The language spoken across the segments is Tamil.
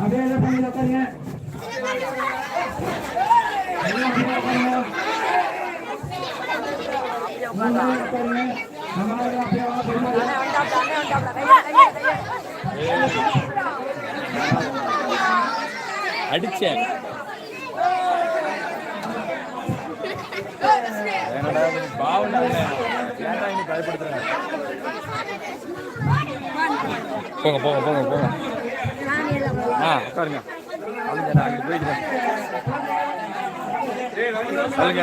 அப்படியே எல்லாம் அடிச்சேன். என்னடா இன்னும் பயப்படுத்துறேன் போங்க போங்க போங்க போங்க. ஆ உட்காருங்க. அங்கே சொல்லுங்க.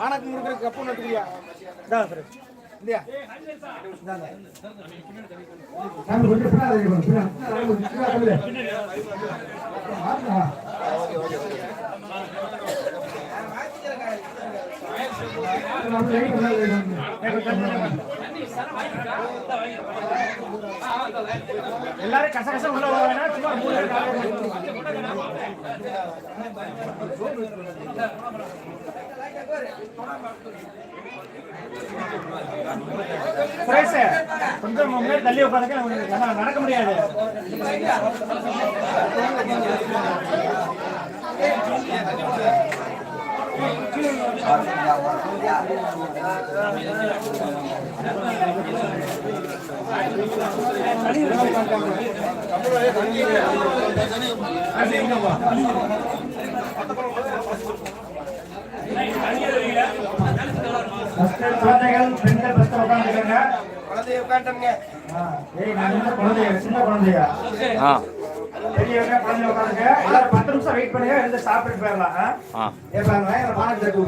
வானக்கு இருக்கிற கப்பு நட்டுக்கிறியா இந்தா சார் இல்லையா எல்லாரும் கச கச உள்ள வேணா சும்மா மூணு கொஞ்சம் முன்னாடி தள்ளி உட்காந்துக்க ஏன்னா நடக்க முடியாது. குழந்தைகள் பெண்கள் ஃபர்ஸ்ட் உட்காந்துருக்காங்க குழந்தைய உட்காந்துங்க ஏய் நான் சின்ன குழந்தைய? சின்ன குழந்தையா? ஆ. பெரியவங்க குழந்தை உட்காந்துங்க எல்லாரும் பத்து நிமிஷம் வெயிட் பண்ணுங்க இருந்து சாப்பிட்டு போயிடலாம் ஆ? ஆ. ஏப்பாங்க நான் பானக்கு தட்டி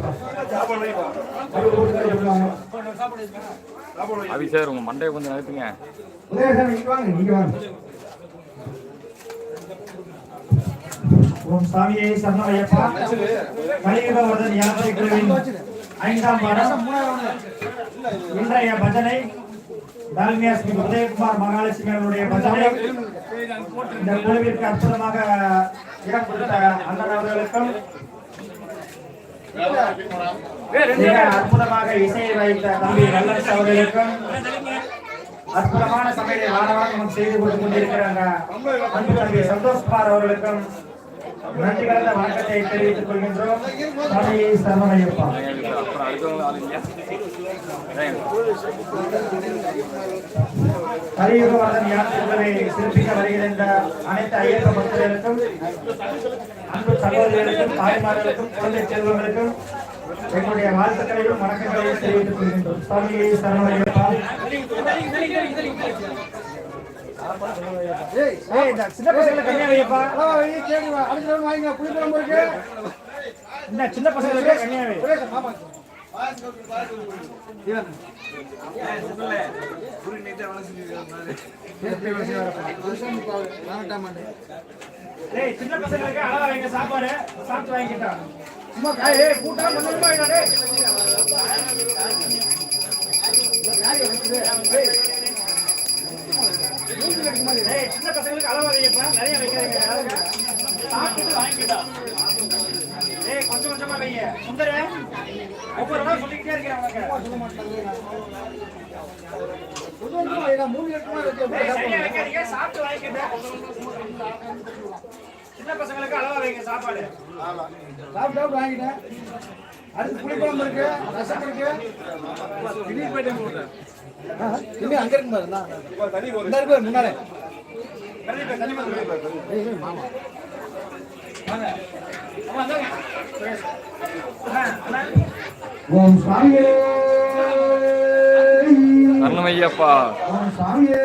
தட்டி விடுவாங்க அபிஷேக் உங்க மண்டையை கொஞ்சம் நிறுத்துங்க உதயசாமி இங்க வாங்க இங்க வாங்க. ஓம் சாமியே கலியுகவர்தன் யாத்திரை குழுவின் ஐந்தாம் பாடம். இன்றைய பஜனை டால்மியா ஸ்ரீ உதயகுமார் மகாலட்சுமி அவருடைய பஜனை. இந்த குழுவிற்கு அற்புதமாக இடம் கொடுத்த அண்ணன் அவர்களுக்கும் மிக அற்புதமாக இசையை வைத்த தம்பி நல்லரசு அவர்களுக்கும் அற்புதமான சமையலை வாரவாரம் செய்து கொடுத்து கொண்டிருக்கிறாங்க அன்பு தம்பி சந்தோஷ்குமார் அவர்களுக்கும் நன்றி கலந்த வணக்கத்தை தெரிவித்துக் கொள்கின்றோம். சாமியை சரணமையப்பா. அப்புறம் யாத்திரை சிறப்பிக்க வருகின்ற அனைத்து ஐயப்ப பக்தர்களுக்கும் அன்பு சகோதரர்களுக்கும் தாய்மார்களுக்கும் குழந்தை செல்வங்களுக்கும் எங்களுடைய வாழ்த்துக்களையும் வணக்கங்களையும் தெரிவித்துக் கொள்கின்றோம். சாமியை சரணமையப்பா. சின்ன பசங்களுக்கு கம்மியா வை ஏய் சின்ன பசங்களுக்கு அளவா வைங்க சாப்பாடு சாப்பிட்டு வாங்கிட்டா சும்மா காய் கூட்டம் கொஞ்சமா ஏய் சின்ன பசங்களுக்கு அளவா நிறைய வைக்காதீங்க. சாப்பிட்டு ஏய் கொஞ்சம் கொஞ்சமா வைங்க. சுந்தர ஒவ்வொரு நாள் சொல்லிக்கிட்டே இருக்கேன் வைக்காதீங்க. சாப்பிட்டு சின்ன பசங்களுக்கு அளவா வைங்க சாப்பாடு. சாப்பிட்டு வாங்கிட்டேன். அடுத்து புளிக்குழம்பு இருக்கு ரசம் இருக்கு. ஆ, இன்னும் அங்க இருக்கு பாரு இந்தா. இந்த இருக்கு பாரு, முன்னாலே. மாமா. ஓம் ஓம் சாமியே